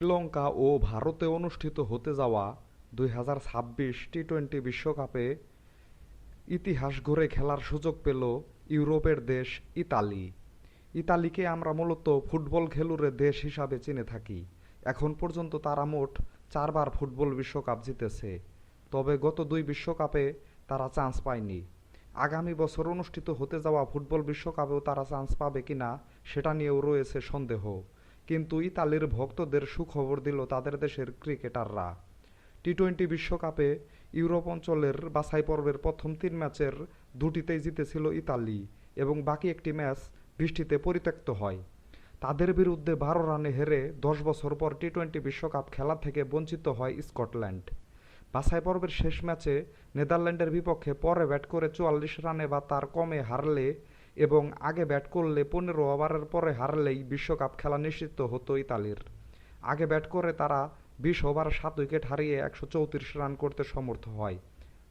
শ্রীলঙ্কা ও ভারতে অনুষ্ঠিত হতে যাওয়া দুই হাজার ছাব্বিশ টি টোয়েন্টি বিশ্বকাপে ইতিহাস ঘুরে খেলার সুযোগ পেল ইউরোপের দেশ ইতালি। ইতালিকে আমরা মূলত ফুটবল খেলুড়ে দেশ হিসাবে চিনে থাকি। এখন পর্যন্ত তারা মোট চারবার ফুটবল বিশ্বকাপ জিতেছে। তবে গত দুই বিশ্বকাপে তারা চান্স পায়নি। আগামী বছর অনুষ্ঠিত হতে যাওয়া ফুটবল বিশ্বকাপেও তারা চান্স পাবে কিনা সেটা নিয়েও রয়েছে সন্দেহ। কিন্তু ইতালির ভক্তদের সুখবর দিল তাদের দেশের ক্রিকেটাররা। টি টোয়েন্টি বিশ্বকাপে ইউরোপ অঞ্চলের বাছাই পর্বের প্রথম তিন ম্যাচের দুটিতেই জিতেছিল ইতালি এবং বাকি একটি ম্যাচ বৃষ্টিতে পরিত্যক্ত হয়। তাদের বিরুদ্ধে বারো রানে হেরে দশ বছর পর টি টোয়েন্টি বিশ্বকাপ খেলা থেকে বঞ্চিত হয় স্কটল্যান্ড। বাছাই পর্বের শেষ ম্যাচে নেদারল্যান্ডের বিপক্ষে পরে ব্যাট করে চুয়াল্লিশ রানে বা তার কমে হারলে এবং আগে ব্যাট করলে পনেরো ওভারের পরে হারলেই বিশ্বকাপ খেলা নিশ্চিত হতো ইতালির। আগে ব্যাট করে তারা বিশ ওভার সাত উইকেট হারিয়ে একশো চৌত্রিশ রান করতে সমর্থ হয়।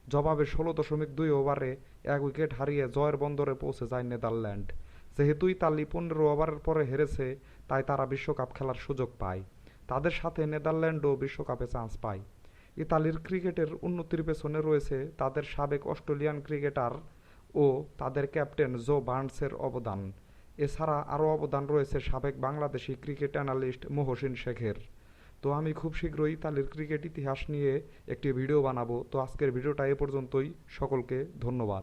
জবাবে ষোলো দশমিক দুই ওভারে এক উইকেট হারিয়ে জয়ের বন্দরে পৌঁছে যায় নেদারল্যান্ড। যেহেতু ইতালি পনেরো ওভারের পরে হেরেছে, তাই তারা বিশ্বকাপ খেলার সুযোগ পায়। তাদের সাথে নেদারল্যান্ডও বিশ্বকাপে চান্স পায়। ইতালির ক্রিকেটের উন্নতির পেছনে রয়েছে তাদের সাবেক অস্ট্রেলিয়ান ক্রিকেটার ও তাদের ক্যাপ্টেন জো বার্নসের অবদান। এছাড়া আরও অবদান রয়েছে সাবেক বাংলাদেশি ক্রিকেট অ্যানালিস্ট মহসিন শেখের। তো আমি খুব শীঘ্রই ইতালির ক্রিকেট ইতিহাস নিয়ে একটি ভিডিও বানাবো। তো আজকের ভিডিওটা এ পর্যন্তই। সকলকে ধন্যবাদ।